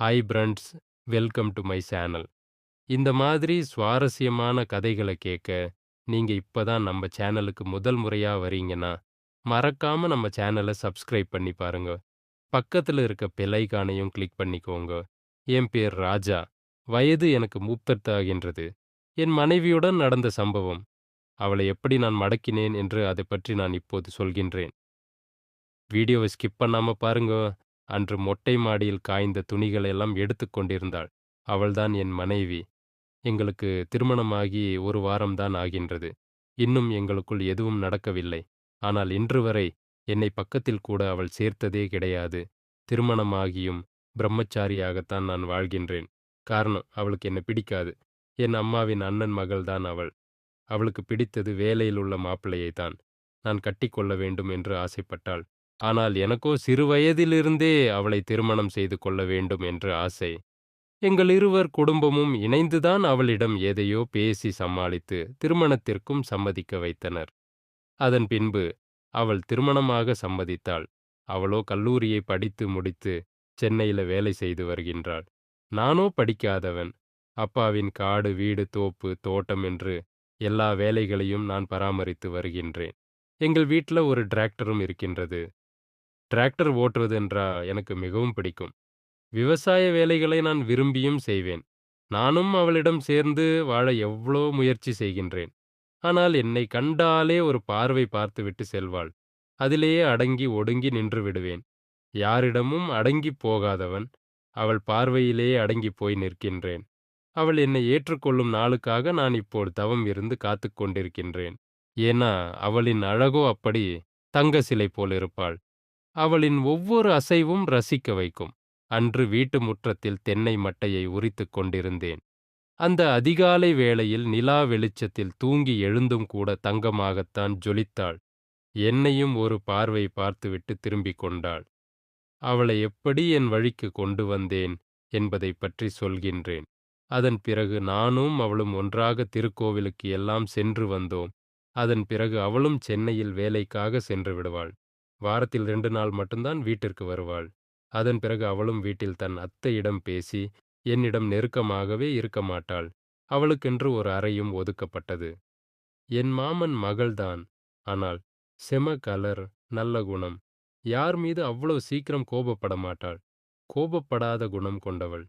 Hi friends welcome to my channel இந்த மாதிரி சுவாரஸ்யமான கதைகளை கேட்க நீங்க இப்பதான் நம்ம சேனலுக்கு முதல் முறையா வரீங்கன்னா மறக்காம நம்ம சேனலை சப்ஸ்கிரைப் பண்ணி பாருங்க. பக்கத்துல இருக்க பெல் கிளிக் பண்ணிக்கோங்க. என் பேர் ராஜா. வயது எனக்கு முப்பத்தாகின்றது என் மனைவியுடன் நடந்த சம்பவம். அவளை எப்படி நான் மடக்கினேன் என்று அதை பற்றி நான் இப்போது சொல்கின்றேன். வீடியோவை ஸ்கிப் பண்ணாம பாருங்க. அன்று மொட்டை மாடியில் காய்ந்த துணிகளெல்லாம் எடுத்து கொண்டிருந்தாள். அவள்தான் என் மனைவி. எங்களுக்கு திருமணமாகி ஒரு வாரம்தான் ஆகின்றது. இன்னும் எங்களுக்குள் எதுவும் நடக்கவில்லை. ஆனால் இன்று வரை என்னை பக்கத்தில் கூட அவள் சேர்த்ததே கிடையாது. திருமணமாகியும் பிரம்மச்சாரியாகத்தான் நான் வாழ்கின்றேன். காரணம் அவளுக்கு என்னை பிடிக்காது. என் அம்மாவின் அண்ணன் மகள்தான் அவள். அவளுக்கு பிடித்தது வேலையில் உள்ள மாப்பிள்ளையை தான் நான் கட்டிக்கொள்ள வேண்டும் என்று ஆசைப்பட்டாள். ஆனால் எனக்கோ சிறுவயதிலிருந்தே அவளை திருமணம் செய்து கொள்ள வேண்டும் என்று ஆசை. எங்கள் இருவர் குடும்பமும் இணைந்துதான் அவளிடம் எதையோ பேசி சமாளித்து திருமணத்திற்கும் சம்மதிக்க வைத்தனர். அதன் பின்பு அவள் திருமணமாக சம்மதித்தாள். அவளோ கல்லூரியை படித்து முடித்து சென்னையில வேலை செய்து வருகின்றாள். நானோ படிக்காதவன். அப்பாவின் காடு வீடு தோப்பு தோட்டம் என்று எல்லா வேலைகளையும் நான் பராமரித்து வருகின்றேன். எங்கள் வீட்டில் ஒரு டிராக்டரும் இருக்கின்றது. டிராக்டர் ஓட்டுவது என்றா எனக்கு மிகவும் பிடிக்கும். விவசாய வேலைகளை நான் விரும்பியும் செய்வேன். நானும் அவளிடம் சேர்ந்து வாழ எவ்வளோ முயற்சி செய்கின்றேன். ஆனால் என்னை கண்டாலே ஒரு பார்வை பார்த்துவிட்டு செல்வாள். அதிலேயே அடங்கி ஒடுங்கி நின்று விடுவேன். யாரிடமும் அடங்கி போகாதவன் அவள் பார்வையிலேயே அடங்கி போய் நிற்கின்றேன். அவள் என்னை ஏற்றுக்கொள்ளும் நாளுக்காக நான் இப்போது தவம் இருந்து காத்து கொண்டிருக்கின்றேன். ஏன்னா அவளின் அழகோ அப்படி தங்க சிலை போல் இருப்பாள். அவளின் ஒவ்வொரு அசைவும் ரசிக்க வைக்கும். அன்று வீட்டு முற்றத்தில் தென்னை மட்டையை உரித்து கொண்டிருந்தேன். அந்த அதிகாலை வேளையில் நிலா வெளிச்சத்தில் தூங்கி எழுந்தும் கூட தங்கமாகத்தான் ஜொலித்தாள். என்னையும் ஒரு பார்வை பார்த்துவிட்டு திரும்பிக் கொண்டாள். அவளை எப்படி என் வழிக்கு கொண்டு வந்தேன்? என்பதை பற்றி சொல்கின்றேன். அதன் பிறகு நானும் அவளும் ஒன்றாக திருக்கோவிலுக்கு எல்லாம் சென்று வந்தோம். அதன் பிறகு அவளும் சென்னையில் வேலைக்காக சென்று விடுவாள். வாரத்தில் ரெண்டு நாள் மட்டும்தான் வீட்டிற்கு வருவாள். அதன் பிறகு அவளும் வீட்டில் தன் அத்தையிடம் பேசி என்னிடம் நெருக்கமாகவே இருக்க மாட்டாள். அவளுக்கென்று ஒரு அறையும் ஒதுக்கப்பட்டது. என் மாமன் மகள்தான். ஆனால் செம கலர் நல்ல குணம். யார் மீது அவ்வளவு சீக்கிரம் கோபப்பட மாட்டாள்? கோபப்படாத குணம் கொண்டவள்.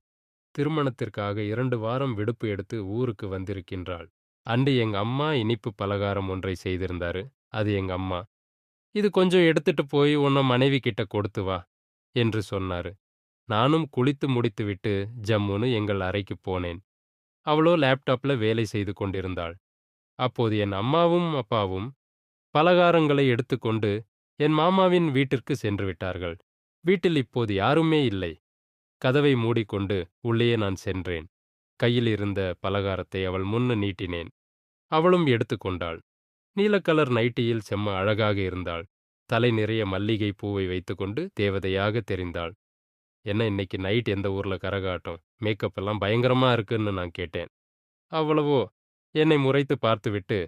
திருமணத்திற்காக இரண்டு வாரம் விடுப்பு எடுத்து ஊருக்கு வந்திருக்கின்றாள். அன்று எங்க அம்மா இனிப்பு பலகாரம் ஒன்றை செய்திருந்தாரு. அது எங்க அம்மா. இது கொஞ்சம் எடுத்துட்டு போய் உன்னை மனைவி கிட்ட கொடுத்து வா என்று சொன்னாரு. நானும் குளித்து முடித்துவிட்டு ஜம்முன்னு எங்கள் அறைக்கு போனேன். அவளோ லேப்டாப்ல வேலை செய்து கொண்டிருந்தாள். அப்போது என் அம்மாவும் அப்பாவும் பலகாரங்களை எடுத்துக்கொண்டு என் மாமாவின் வீட்டிற்கு சென்று விட்டார்கள். வீட்டில் இப்போது யாருமே இல்லை. கதவை மூடிக்கொண்டு உள்ளே நான் சென்றேன். கையில் இருந்த பலகாரத்தை அவள் முன்ன நீட்டினேன். அவளும் எடுத்துக்கொண்டாள் நீலக்கலர் நைட்டியில் செம்ம அழகாக இருந்தாள். தலை நிறைய மல்லிகை பூவை வைத்துக்கொண்டு தேவதையாக தெரிந்தாள். என்ன இன்னைக்கு நைட் எந்த ஊர்ல கரகாட்டம்? மேக்கப் எல்லாம் பயங்கரமா இருக்குன்னு நான் கேட்டேன். அவ்வளவோ. என்னை முறைத்து பார்த்துவிட்டு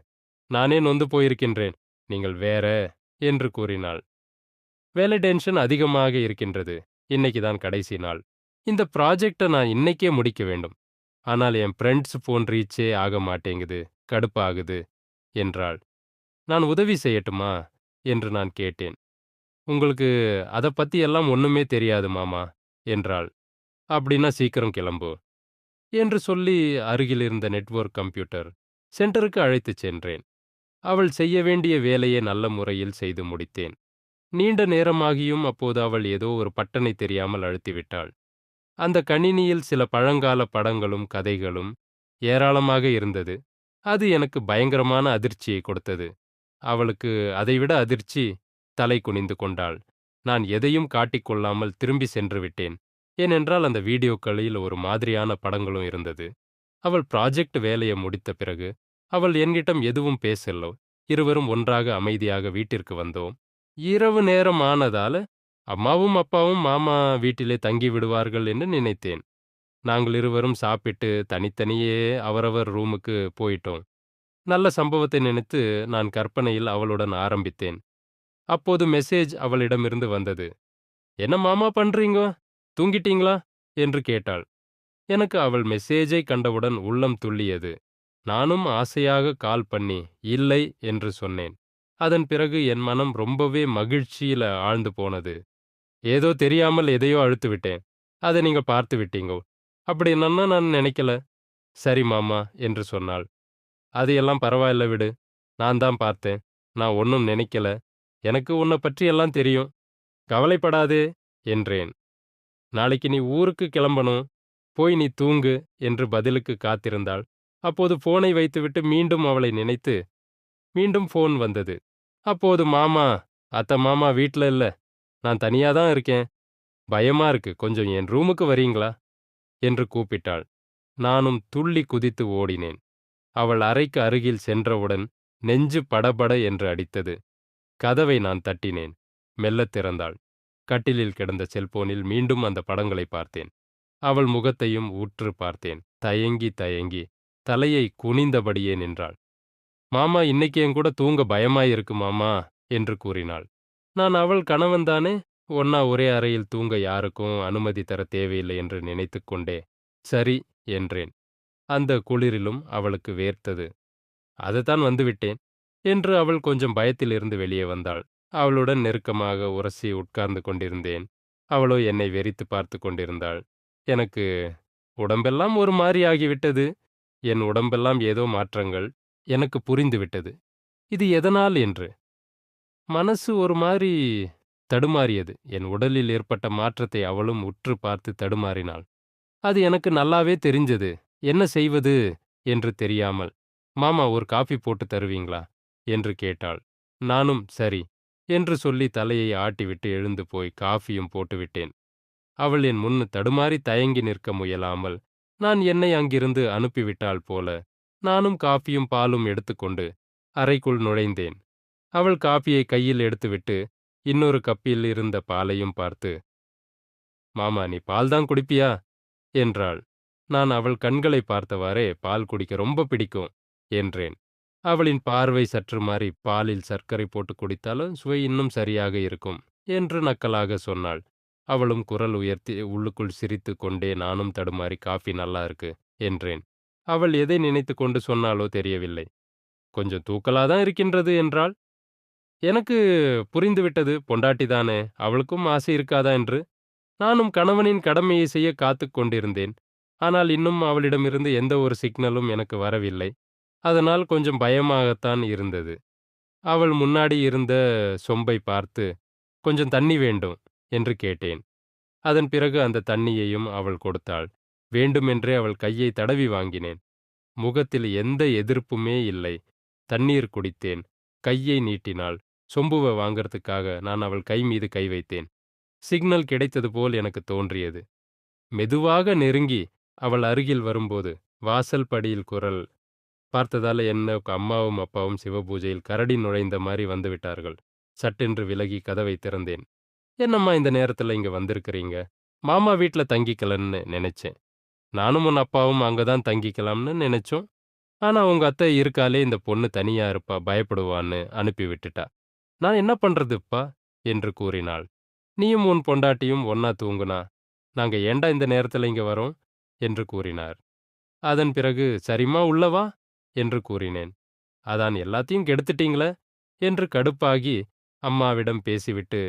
நானே நொந்து போயிருக்கின்றேன். நீங்கள் வேற என்று கூறினாள். வேலை டென்ஷன் அதிகமாக இருக்கின்றது. இன்னைக்கு தான் கடைசி நாள். இந்த ப்ராஜெக்டை நான் இன்னைக்கே முடிக்க வேண்டும். ஆனால் என் ஃப்ரெண்ட்ஸ் ஃபோன் ரீச்சே ஆக மாட்டேங்குது. கடுப்பாகுது என்றாள். நான் உதவி செய்யட்டுமா? என்று நான் கேட்டேன். உங்களுக்கு அதை பத்தி எல்லாம் ஒண்ணுமே தெரியாது மாமா என்றாள். அப்படின்னா சீக்கிரம் கிளம்பு என்று சொல்லி அருகில் இருந்த நெட்வொர்க் கம்ப்யூட்டர் சென்டருக்கு அழைத்துச் சென்றேன். அவள் செய்ய வேண்டிய வேலையை நல்ல முறையில் செய்து முடித்தேன். நீண்ட நேரமாகியும் அப்போது அவள் ஏதோ ஒரு பட்டனை தெரியாமல் அழுத்திவிட்டாள். அந்த கணினியில் சில பழங்கால படங்களும் கதைகளும் ஏராளமாக இருந்தது. அது எனக்கு பயங்கரமான அதிர்ச்சியை கொடுத்தது. அவளுக்கு அதைவிட அதிர்ச்சி தலை குனிந்து கொண்டாள். நான் எதையும் காட்டிக்கொள்ளாமல் திரும்பி சென்று விட்டேன். ஏனென்றால் அந்த வீடியோக்களில் ஒரு மாதிரியான படங்களும் இருந்தது. அவள் ப்ராஜெக்ட் வேலையை முடித்த பிறகு அவள் என்னிடம் எதுவும் பேசலோ இருவரும் ஒன்றாக அமைதியாக வீட்டிற்கு வந்தோம். இரவு நேரம் ஆனதால அம்மாவும் அப்பாவும் மாமா வீட்டிலே தங்கி விடுவார்கள் என்று நினைத்தேன். நாங்கள் இருவரும் சாப்பிட்டு தனித்தனியே அவரவர் ரூமுக்கு போயிட்டோம். நல்ல சம்பவத்தை நினைத்து நான் கற்பனையில் அவளுடன் ஆரம்பித்தேன். அப்போது மெசேஜ் அவளிடமிருந்து வந்தது. என்ன மாமா பண்றீங்க? தூங்கிட்டீங்களா? என்று கேட்டாள். எனக்கு அவள் மெசேஜை கண்டவுடன் உள்ளம் துள்ளியது. நானும் ஆசையாக கால் பண்ணி இல்லை என்று சொன்னேன். அதன் பிறகு என் மனம் ரொம்பவே மகிழ்ச்சியில ஆழ்ந்து போனது. ஏதோ தெரியாமல் எதையோ அழுத்து விட்டேன். அதை நீங்க பார்த்து விட்டீங்கோ. அப்படி என்னன்னா நான் நினைக்கல. சரி மாமா என்று சொன்னாள். அது எல்லாம் பரவாயில்ல விடு. நான் தான் பார்த்தேன். நான் ஒன்றும் நினைக்கல. எனக்கு உன்னை பற்றி எல்லாம் தெரியும். கவலைப்படாதே என்றேன். நாளைக்கு நீ ஊருக்கு கிளம்பணும். போய் நீ தூங்கு என்று பதிலுக்கு காத்திருந்தாள். அப்போது போனை வைத்துவிட்டு மீண்டும் அவளை நினைத்து மீண்டும் ஃபோன் வந்தது. அப்போது மாமா அத்த மாமா வீட்ல இல்ல. நான் தனியா தான் இருக்கேன். பயமா இருக்கு. கொஞ்சம் என் ரூமுக்கு வரீங்களா? என்று கூப்பிட்டாள். நானும் துள்ளி குதித்து ஓடினேன். அவள் அறைக்கு அருகில் சென்றவுடன் நெஞ்சு படபட என்று அடித்தது. கதவை நான் தட்டினேன். மெல்லத் திறந்தாள். கட்டிலில் கிடந்த செல்போனில் மீண்டும் அந்த படங்களை பார்த்தேன். அவள் முகத்தையும் உற்று பார்த்தேன். தயங்கி தயங்கி தலையை குனிந்தபடியே நின்றாள். மாமா இன்னைக்கு என் கூட தூங்க பயமாயிருக்கு மாமா என்று கூறினாள். நான் அவள் கணவன்தானே ஒன்னா ஒரே அறையில் தூங்க யாருக்கும் அனுமதி தர தேவையில்லை என்று நினைத்து கொண்டே சரி என்றேன். அந்த குளிரிலும் அவளுக்கு வேர்த்தது. அதுதான் வந்துவிட்டேன் என்று அவள் கொஞ்சம் பயத்திலிருந்து வெளியே வந்தாள். அவளுடன் நெருக்கமாக உரசி உட்கார்ந்து கொண்டிருந்தேன். அவளோ என்னை வெறித்து பார்த்து கொண்டிருந்தாள். எனக்கு உடம்பெல்லாம் ஒரு மாதிரி ஆகிவிட்டது. என் உடம்பெல்லாம் ஏதோ மாற்றங்கள். எனக்கு புரிந்துவிட்டது இது எதனால்? என்று. மனசு ஒரு மாதிரி தடுமாறியது. என் உடலில் ஏற்பட்ட மாற்றத்தை அவளும் உற்று பார்த்து தடுமாறினாள். அது எனக்கு நல்லாவே தெரிஞ்சது. என்ன செய்வது? என்று தெரியாமல் மாமா ஒரு காஃபி போட்டு தருவீங்களா? என்று கேட்டாள். நானும் சரி என்று சொல்லி தலையை ஆட்டிவிட்டு எழுந்து போய் காஃபியும் போட்டுவிட்டேன். அவள் என் முன்னு தடுமாறி தயங்கி நிற்க முயலாமல் நான் என்னை அங்கிருந்து அனுப்பிவிட்டாள் போல நானும் காஃபியும் பாலும் எடுத்துக்கொண்டு அறைக்குள் நுழைந்தேன். அவள் காஃபியை கையில் எடுத்துவிட்டு இன்னொரு கப்பில் இருந்த பாலையும் பார்த்து மாமா நீ பால்தான் குடிப்பியா? என்றாள். நான் அவள் கண்களை பார்த்தவாறே பால் குடிக்க ரொம்ப பிடிக்கும் என்றேன். அவளின் பார்வை சற்று மாறி பாலில் சர்க்கரை போட்டு குடித்தாலும் சுவை இன்னும் சரியாக இருக்கும் என்று நக்கலாக சொன்னாள். அவளும் குரல் உயர்த்தி உள்ளுக்குள் சிரித்து கொண்டே நானும் தடுமாறி காஃபி நல்லா இருக்கு என்றேன். அவள் எதை நினைத்து கொண்டு சொன்னாலோ தெரியவில்லை. கொஞ்சம் தூக்கலாதான் இருக்கின்றது என்றாள். எனக்கு புரிந்துவிட்டது பொண்டாட்டிதானே அவளுக்கும் ஆசை இருக்காதா என்று? நானும் கணவனின் கடமையை செய்ய காத்து கொண்டிருந்தேன். ஆனால் இன்னும் அவளிடமிருந்து எந்த ஒரு சிக்னலும் எனக்கு வரவில்லை. அதனால் கொஞ்சம் பயமாகத்தான் இருந்தது. அவள் முன்னாடி இருந்த சொம்பை பார்த்து கொஞ்சம் தண்ணி வேண்டும் என்று கேட்டேன். அதன் பிறகு அந்த தண்ணியையும் அவள் கொடுத்தாள். வேண்டுமென்றே அவள் கையை தடவி வாங்கினேன். முகத்தில் எந்த எதிர்ப்புமே இல்லை. தண்ணீர் குடித்தேன். கையை நீட்டினாள். சொம்புவை வாங்கறதுக்காக நான் அவள் கை மீது கை வைத்தேன். சிக்னல் கிடைத்தது போல் எனக்கு தோன்றியது. மெதுவாக நெருங்கி அவள் அருகில் வரும்போது வாசல் படியில் குரல் பார்த்ததால என்ன அம்மாவும் அப்பாவும் சிவபூஜையில் கரடி நுழைந்த மாதிரி வந்து விட்டார்கள். சட்டென்று விலகி கதவை திறந்தேன். என்னம்மா இந்த நேரத்தில் இங்க வந்திருக்கிறீங்க? மாமா வீட்டில் தங்கிக்கலன்னு நினைச்சேன். நானும் உன் அப்பாவும் அங்கதான் தங்கிக்கலாம்னு நினைச்சோம். ஆனா உங்க அத்தை இருக்காலே இந்த பொண்ணு தனியா இருப்பா பயப்படுவான்னு அனுப்பி விட்டுட்டா. நான் என்ன பண்றதுப்பா? என்று கூறினாள். நீயும் உன் பொண்டாட்டியும் ஒன்னா தூங்குனா? நாங்க ஏண்டா இந்த நேரத்துல இங்க வரோம்? என்று கூறினார். அதன் பிறகு சரிம்மா உள்ளவா என்று கூறினேன். அதான் எல்லாத்தையும் கெடுத்துட்டீங்களே என்று கடுப்பாகி அம்மாவிடம் பேசிவிட்டு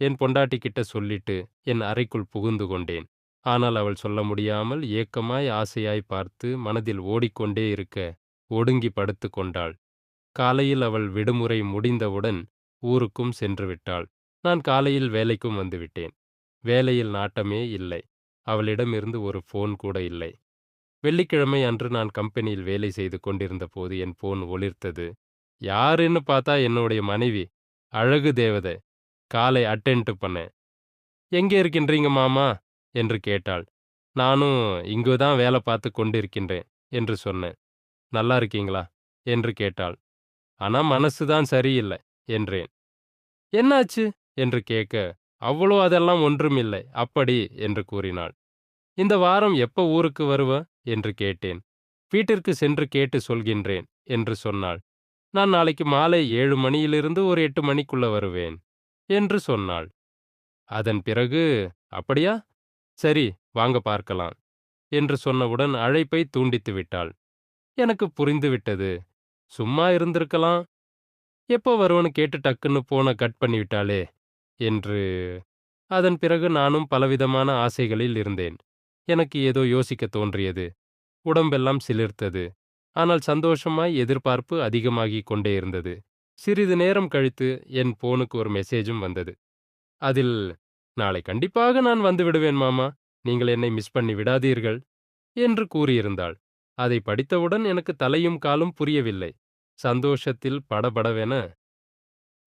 என் பொண்டாட்டி கிட்ட சொல்லிட்டு என் அறைக்குள் புகுந்து கொண்டேன். ஆனால் அவள் சொல்ல முடியாமல் ஏக்கமாய் ஆசையாய் பார்த்து மனதில் ஓடிக்கொண்டே இருக்க ஒடுங்கி படுத்து கொண்டாள். காலையில் அவள் விடுமுறை முடிந்தவுடன் ஊருக்கும் சென்று விட்டாள். நான் காலையில் வேலைக்கும் வந்துவிட்டேன் வேலையில் நாட்டமே இல்லை. அவளிடமிருந்து ஒரு ஃபோன் கூட இல்லை. வெள்ளிக்கிழமை அன்று நான் கம்பெனியில் வேலை செய்து கொண்டிருந்த போது என் ஃபோன் ஒளிர்த்தது. யாருன்னு பார்த்தா என்னுடைய மனைவி. அழகு தேவதை. காலை அட்டென்ட் பண்ணேன் எங்கே இருக்கின்றீங்க மாமா? என்று கேட்டாள். நானும் இங்கு தான் வேலை பார்த்து கொண்டிருக்கின்றேன் என்று சொன்னேன். நல்லா இருக்கீங்களா? என்று கேட்டாள். ஆனா மனசு தான் சரியில்லை என்றேன். என்னாச்சு? என்று கேட்க அவ்வளோ அதெல்லாம் ஒன்றுமில்லை அப்படி என்று கூறினாள். இந்த வாரம் எப்ப ஊருக்கு வருவ? என்று கேட்டேன். வீட்டிற்கு சென்று கேட்டு சொல்கின்றேன் என்று சொன்னாள். நான் நாளைக்கு மாலை ஏழு மணியிலிருந்து ஒரு எட்டு மணிக்குள்ள வருவேன் என்று சொன்னாள். அதன் பிறகு அப்படியா? சரி வாங்க பார்க்கலாம் என்று சொன்னவுடன் அழைப்பை தூண்டித்து விட்டாள். எனக்கு புரிந்துவிட்டது சும்மா இருந்திருக்கலாம். எப்போ வருவன்னு கேட்டு டக்குன்னு போன கட் பண்ணிவிட்டாளே என்று. அதன் பிறகு நானும் பலவிதமான ஆசைகளில் இருந்தேன். எனக்கு ஏதோ யோசிக்க தோன்றியது. உடம்பெல்லாம் சிலிர்த்தது. ஆனால் சந்தோஷமாய் எதிர்பார்ப்பு அதிகமாகிக் கொண்டே இருந்தது. சிறிது நேரம் கழித்து என் போனுக்கு ஒரு மெசேஜும் வந்தது. அதில் நாளை கண்டிப்பாக நான் வந்து விடுவேன் மாமா. நீங்கள் என்னை மிஸ் பண்ணி விடாதீர்கள் என்று கூறியிருந்தாள். அதை படித்தவுடன் எனக்கு தலையும் காலும் புரியவில்லை. சந்தோஷத்தில் படபடவென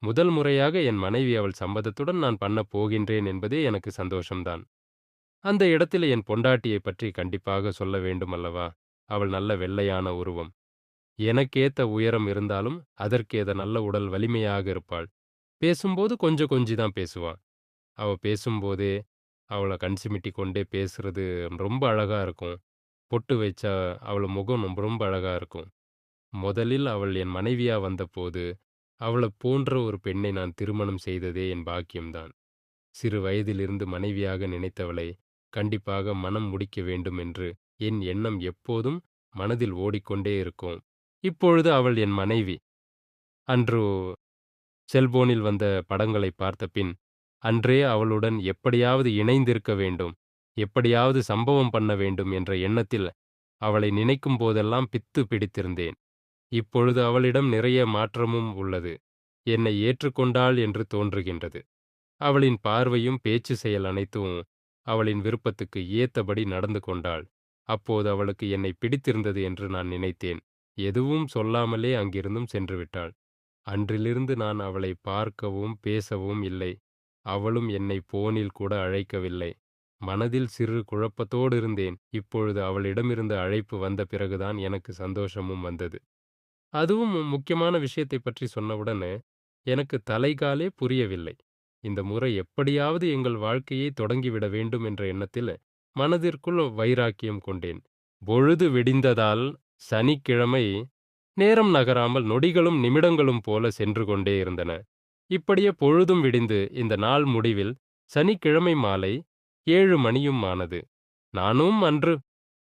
முதல் முறையாக என் மனைவி அவள் சம்மதத்துடன் நான் பண்ணப் போகின்றேன் என்பதே எனக்கு சந்தோஷம்தான். அந்த இடத்துல என் பொண்டாட்டியை பற்றி கண்டிப்பாக சொல்ல வேண்டும் அல்லவா? அவள் நல்ல வெள்ளையான உருவம். எனக்கேத்த உயரம் இருந்தாலும் அதற்கேத நல்ல உடல் வலிமையாக இருப்பாள். பேசும்போது கொஞ்சம் கொஞ்சி தான் பேசுவான். அவ பேசும்போதே அவளை கண்சிமிட்டி கொண்டே பேசுறது ரொம்ப அழகா இருக்கும். பொட்டு வச்சா அவள் முகம் ரொம்ப ரொம்ப அழகா இருக்கும். முதலில் அவள் என் மனைவியா வந்தபோது அவளை போன்ற ஒரு பெண்ணை நான் திருமணம் செய்ததே என் பாக்கியம்தான். சிறு வயதிலிருந்து மனைவியாக நினைத்தவளை கண்டிப்பாக மனம் முடிக்க வேண்டும் என்று என் எண்ணம் எப்போதும் மனதில் ஓடிக்கொண்டே இருக்கும். இப்பொழுது அவள் என் மனைவி. அன்று செல்போனில் வந்த படங்களை பார்த்த பின் அன்றே அவளுடன் எப்படியாவது இணைந்திருக்க வேண்டும் எப்படியாவது சம்பவம் பண்ண வேண்டும் என்ற எண்ணத்தில் அவளை நினைக்கும் போதெல்லாம் பித்து பிடித்திருந்தேன். இப்பொழுது அவளிடம் நிறைய மாற்றமும் உள்ளது. என்னை ஏற்றுக்கொண்டாள் என்று தோன்றுகின்றது. அவளின் பார்வையும் பேச்சு செயல் அனைத்தும் அவளின் விருப்பத்துக்கு ஏத்தபடி நடந்து கொண்டாள். அப்போது அவளுக்கு என்னை பிடித்திருந்தது என்று நான் நினைத்தேன். எதுவும் சொல்லாமலே அங்கிருந்தும் சென்று விட்டாள். அன்றிலிருந்து நான் அவளை பார்க்கவும் பேசவும் இல்லை. அவளும் என்னை போனில் கூட அழைக்கவில்லை. மனதில் சிறு குழப்பத்தோடு இருந்தேன். இப்பொழுது அவளிடமிருந்து அழைப்பு வந்த பிறகுதான் எனக்கு சந்தோஷமும் வந்தது. அதுவும் முக்கியமான விஷயத்தை பற்றி சொன்னவுடன் எனக்கு தலைகாலே புரியவில்லை. இந்த முறை எப்படியாவது எங்கள் வாழ்க்கையை தொடங்கிவிட வேண்டும் என்ற எண்ணத்தில் மனதிற்குள் வைராக்கியம் கொண்டேன். பொழுது வெடிந்ததால் சனிக்கிழமை நேரம் நகராமல் நொடிகளும் நிமிடங்களும் போல சென்று கொண்டே இருந்தன. இப்படியே பொழுதும் விடிந்து இந்த நாள் முடிவில் சனிக்கிழமை மாலை ஏழு மணியும் ஆனது. நானும் அன்று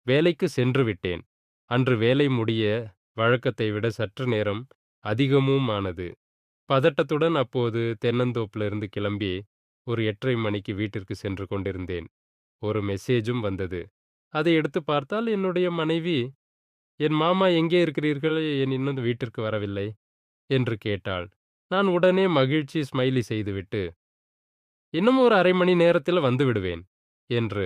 வேலைக்கு சென்று விட்டேன். அன்று வேலை முடிய வழக்கத்தை விட சற்று நேரம் அதிகமும் ஆனது. பதட்டத்துடன் அப்போது தென்னந்தோப்பிலிருந்து கிளம்பி ஒரு எட்டரை மணிக்கு வீட்டிற்கு சென்று கொண்டிருந்தேன். ஒரு மெசேஜும் வந்தது. அதை எடுத்து பார்த்தால் என்னுடைய மனைவி என் மாமா எங்கே இருக்கிறீர்கள்? என் இன்னும் வீட்டிற்கு வரவில்லை என்று கேட்டாள். நான் உடனே மகிழ்ச்சி ஸ்மைலி செய்துவிட்டு இன்னும் ஒரு அரை மணி நேரத்தில் வந்துவிடுவேன் என்று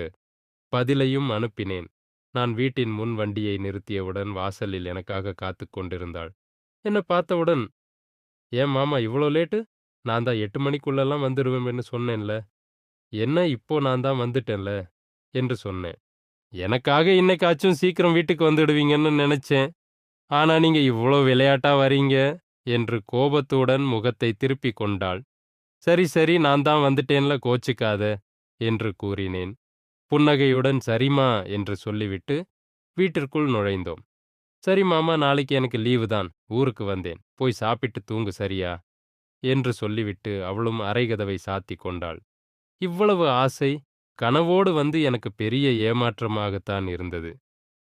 பதிலையும் அனுப்பினேன். நான் வீட்டின் முன் வண்டியை நிறுத்தியவுடன் வாசலில் எனக்காக காத்து கொண்டிருந்தாள். என்னை பார்த்தவுடன் ஏன் மாமா இவ்வளோ லேட்டு? நான் தான் எட்டு மணிக்குள்ளெல்லாம் வந்துடுவேன்னு சொன்னேன்ல. என்ன இப்போ நான் தான் வந்துட்டேன்ல? என்று சொன்னேன். எனக்காக இன்னைக்காச்சும் சீக்கிரம் வீட்டுக்கு வந்துடுவீங்கன்னு நினைச்சேன். ஆனா நீங்க இவ்வளோ விளையாட்டா வரீங்க? என்று கோபத்துடன் முகத்தை திருப்பி கொண்டாள். சரி சரி நான் தான் வந்துட்டேன்ல கோச்சிக்காத என்று கூறினேன். புன்னகையுடன் சரிமா என்று சொல்லிவிட்டு வீட்டிற்குள் நுழைந்தோம். சரி மாமா நாளைக்கு எனக்கு லீவு தான். ஊருக்கு வந்தேன். போய் சாப்பிட்டு தூங்கு சரியா? என்று சொல்லிவிட்டு அவளும் அரைகதவை சாத்தி கொண்டாள். இவ்வளவு ஆசை கனவோடு வந்து எனக்கு பெரிய ஏமாற்றமாகத்தான் இருந்தது.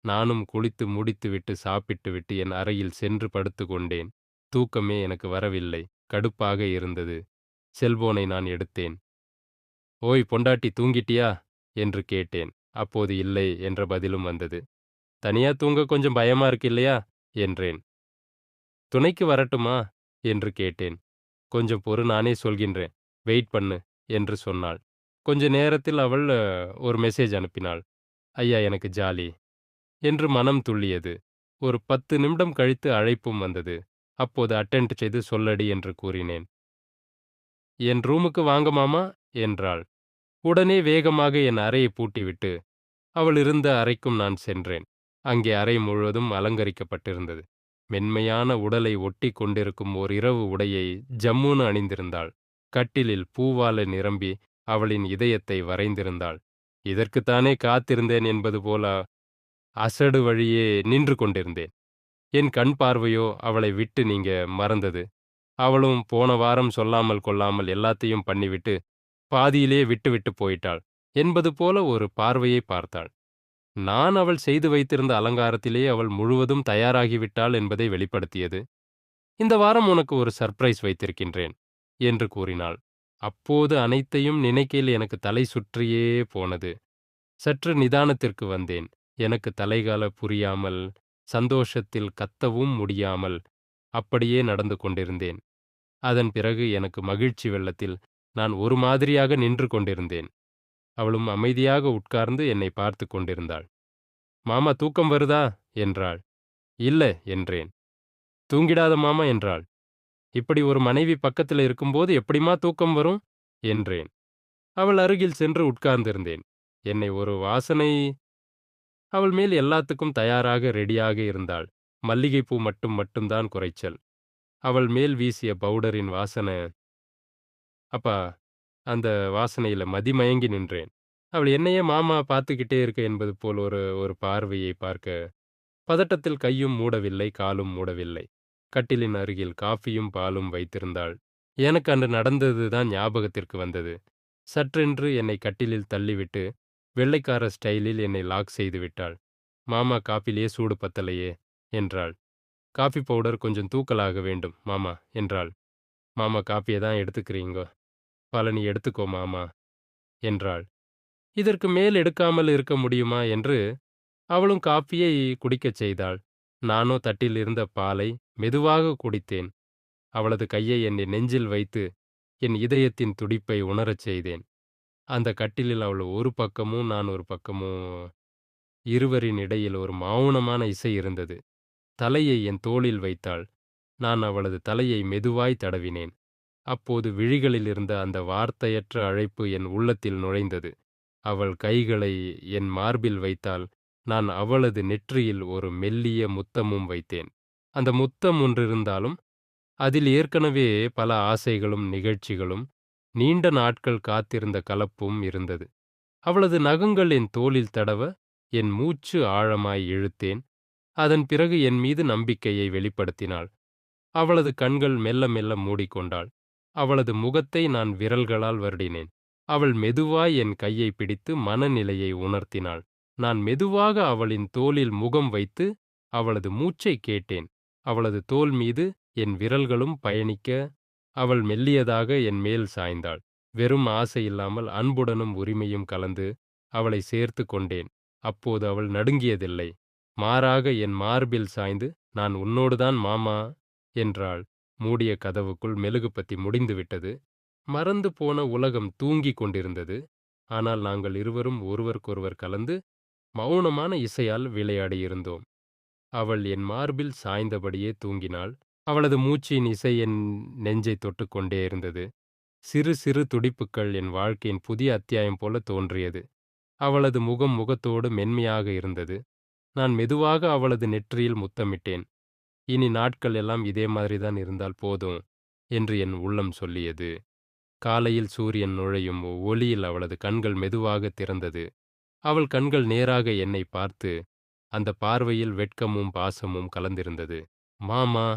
நானும் குளித்து முடித்துவிட்டு சாப்பிட்டுவிட்டு என் அறையில் சென்று படுத்து கொண்டேன். தூக்கமே எனக்கு வரவில்லை. கடுப்பாக இருந்தது. செல்போனை நான் எடுத்தேன். ஓய் பொண்டாட்டி தூங்கிட்டியா? என்று கேட்டேன். அப்போது இல்லை என்ற பதிலும் வந்தது. தனியா தூங்க கொஞ்சம் பயமா இருக்கு இல்லையா? என்றேன். துணைக்கு வரட்டுமா? என்று கேட்டேன். கொஞ்சம் பொறு நானே சொல்கின்றேன். வெயிட் பண்ணு என்று சொன்னாள். கொஞ்ச நேரத்தில் அவள் ஒரு மெசேஜ் அனுப்பினாள். ஐயா எனக்கு ஜாலி என்று மனம் துள்ளியது. ஒரு பத்து நிமிடம் கழித்து அழைப்பும் வந்தது. அப்போது அட்டென்ட் செய்து சொல்லடி என்று கூறினேன். என் ரூமுக்கு வாங்க மாமா என்றாள். உடனே வேகமாக என் அறையை பூட்டிவிட்டு அவள் இருந்த அறைக்கும் நான் சென்றேன் அங்கே அறை முழுவதும் அலங்கரிக்கப்பட்டிருந்தது. மென்மையான உடலை ஒட்டி கொண்டிருக்கும் ஓர் இரவு உடையை ஜம்முன்னு அணிந்திருந்தாள். கட்டிலில் பூவால நிரம்பி அவளின் இதயத்தை வரைந்திருந்தாள். இதற்குத்தானே காத்திருந்தேன் என்பது போல அசடு வழியே நின்று கொண்டிருந்தேன். என் கண் பார்வையோ அவளை விட்டு நீங்க மறந்தது. அவளும் போன வாரம் சொல்லாமல் கொள்ளாமல் எல்லாத்தையும் பண்ணிவிட்டு பாதியிலே விட்டுவிட்டு போயிட்டாள். என்பது போல ஒரு பார்வையை பார்த்தாள். நான் அவள் செய்து வைத்திருந்த அலங்காரத்திலே அவள் முழுவதும் தயாராகிவிட்டாள் என்பதை வெளிப்படுத்தியது. இந்த வாரம் உனக்கு ஒரு சர்ப்ரைஸ் வைத்திருக்கின்றேன் என்று கூறினாள். அப்போது அனைத்தையும் நினைக்கையில் எனக்கு தலை சுற்றியே போனது. சற்று நிதானத்திற்கு வந்தேன். எனக்கு தலைகால புரியாமல் சந்தோஷத்தில் கத்தவும் முடியாமல் அப்படியே நடந்து கொண்டிருந்தேன். அதன் பிறகு எனக்கு மகிழ்ச்சி வெள்ளத்தில் நான் ஒரு மாதிரியாக நின்று கொண்டிருந்தேன். அவளும் அமைதியாக உட்கார்ந்து என்னை பார்த்து கொண்டிருந்தாள். மாமா தூக்கம் வருதா? என்றாள். இல்ல என்றேன். தூங்கிடாத மாமா என்றாள். இப்படி ஒரு மனைவி பக்கத்தில் இருக்கும்போது எப்படிமா தூக்கம் வரும்? என்றேன். அவள் அருகில் சென்று உட்கார்ந்திருந்தேன். என்னை ஒரு வாசனை அவள் மேல் எல்லாத்துக்கும் தயாராக ரெடியாக இருந்தாள். மல்லிகைப்பூ மட்டும் மட்டும்தான் குறைச்சல். அவள் மேல் வீசிய பவுடரின் வாசனை. அப்பா அந்த வாசனையில மதிமயங்கி நின்றேன். அவள் என்னையே மாமா பார்த்துக்கிட்டே இருக்க என்பது போல் ஒரு ஒரு பார்வையை பார்க்க பதட்டத்தில் கையும் மூடவில்லை காலும் மூடவில்லை. கட்டிலின் அருகில் காஃபியும் பாலும் வைத்திருந்தாள். எனக்கு அன்று நடந்தது தான் ஞாபகத்திற்கு வந்தது. சற்றென்று என்னை கட்டிலில் தள்ளிவிட்டு வெள்ளைக்கார ஸ்டைலில் என்னை லாக் செய்து விட்டாள். மாமா காப்பிலேயே சூடு பத்தலையே என்றாள். காஃபி பவுடர் கொஞ்சம் தூக்கலாக வேண்டும் மாமா என்றாள். மாமா காப்பியை தான் எடுத்துக்கிறீங்கோ? பழனி எடுத்துக்கோ மாமா என்றாள். இதற்கு மேல் எடுக்காமல் இருக்க முடியுமா? என்று அவளும் காப்பியை குடிக்கச் செய்தாள். நானோ தட்டில் இருந்த பாலை மெதுவாக குடித்தேன். அவளது கையை என் நெஞ்சில் வைத்து என் இதயத்தின் துடிப்பை உணரச் செய்தேன். அந்த கட்டிலில் அவள் ஒரு பக்கமும் நான் ஒரு பக்கமும் இருவரின் இடையில் ஒரு மௌனமான இசை இருந்தது. தலையை என் தோளில் வைத்தாள். நான் அவளது தலையை மெதுவாய் தடவினேன். அப்போது விழிகளில் இருந்த அந்த வார்த்தையற்ற அழைப்பு என் உள்ளத்தில் நுழைந்தது. அவள் கைகளை என் மார்பில் வைத்தால் நான் அவளது நெற்றியில் ஒரு மெல்லிய முத்தமும் வைத்தேன். அந்த முத்தம் ஒன்றிருந்தாலும் அதில் ஏற்கனவே பல ஆசைகளும் நிகழ்ச்சிகளும் நீண்ட நாட்கள் காத்திருந்த கலப்பும் இருந்தது. அவளது நகங்கள் என் தோளில் தடவ என் மூச்சு ஆழமாய் இழுத்தேன். அதன் பிறகு என் மீது நம்பிக்கையை வெளிப்படுத்தினாள். அவளது கண்கள் மெல்ல மெல்ல மூடிக்கொண்டாள். அவளது முகத்தை நான் விரல்களால் வருடினேன். அவள் மெதுவாய் என் கையை பிடித்து மனநிலையை உணர்த்தினாள். நான் மெதுவாக அவளின் தோளில் முகம் வைத்து அவளது மூச்சை கேட்டேன். அவளது தோல் மீது என் விரல்களும் பயணிக்க அவள் மெல்லியதாக என் மேல் சாய்ந்தாள். வெறும் ஆசையில்லாமல் அன்புடனும் உரிமையும் கலந்து அவளை சேர்த்து கொண்டேன். அப்போது அவள் நடுங்கியதில்லை. மாறாக என் மார்பில் சாய்ந்து நான் உன்னோடுதான் மாமா என்றாள். மூடிய கதவுக்குள் மெழுகுபத்தி முடிந்துவிட்டது மறந்து போன உலகம் தூங்கிக் கொண்டிருந்தது. ஆனால் நாங்கள் இருவரும் ஒருவருக்கொருவர் கலந்து மௌனமான இசையால் விளையாடியிருந்தோம். அவள் என் மார்பில் சாய்ந்தபடியே தூங்கினாள். அவளது மூச்சின் இசை என் நெஞ்சை தொட்டுக்கொண்டே இருந்தது. சிறு சிறு துடிப்புக்கள் என் வாழ்க்கையின் புதிய அத்தியாயம் போல தோன்றியது. அவளது முகம் முகத்தோடு மென்மையாக இருந்தது. நான் மெதுவாக அவளது நெற்றியில் முத்தமிட்டேன். இனி நாட்கள் எல்லாம் இதே மாதிரிதான் இருந்தால் போதும் என்று என் உள்ளம் சொல்லியது. காலையில் சூரியன் நுழையும் ஒளியில் அவளது கண்கள் மெதுவாக திறந்தது. அவள் கண்கள் நேராக என்னை பார்த்து அந்த பார்வையில் வெட்கமும் பாசமும் கலந்திருந்தது. மாமா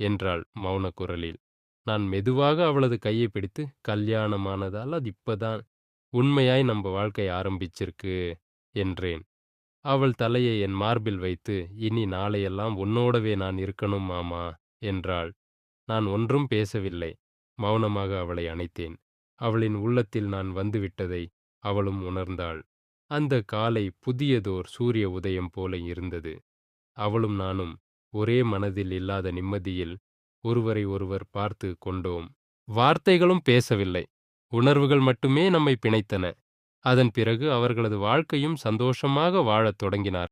என்றாள் மௌன குரலில் நான் மெதுவாக அவளது கையை பிடித்து கல்யாணமானதால் அது இப்பதான் உண்மையாய் நம்ம வாழ்க்கை ஆரம்பிச்சிருக்கு என்றேன். அவள் தலையை என் மார்பில் வைத்து இனி நாளையெல்லாம் உன்னோடவே நான் இருக்கணும் மாமா என்றாள். நான் ஒன்றும் பேசவில்லை மௌனமாக அவளை அணைத்தேன். அவளின் உள்ளத்தில் நான் வந்துவிட்டதை அவளும் உணர்ந்தாள். அந்த காலை புதியதோர் சூரிய உதயம் போல இருந்தது. அவளும் நானும் ஒரே மனதில் இல்லாத நிம்மதியில் ஒருவரை ஒருவர் பார்த்து கொண்டோம். வார்த்தைகளும் பேசவில்லை. உணர்வுகள் மட்டுமே நம்மை பிணைத்தன. அதன் பிறகு அவர்களது வாழ்க்கையும் சந்தோஷமாக வாழத் தொடங்கினார்.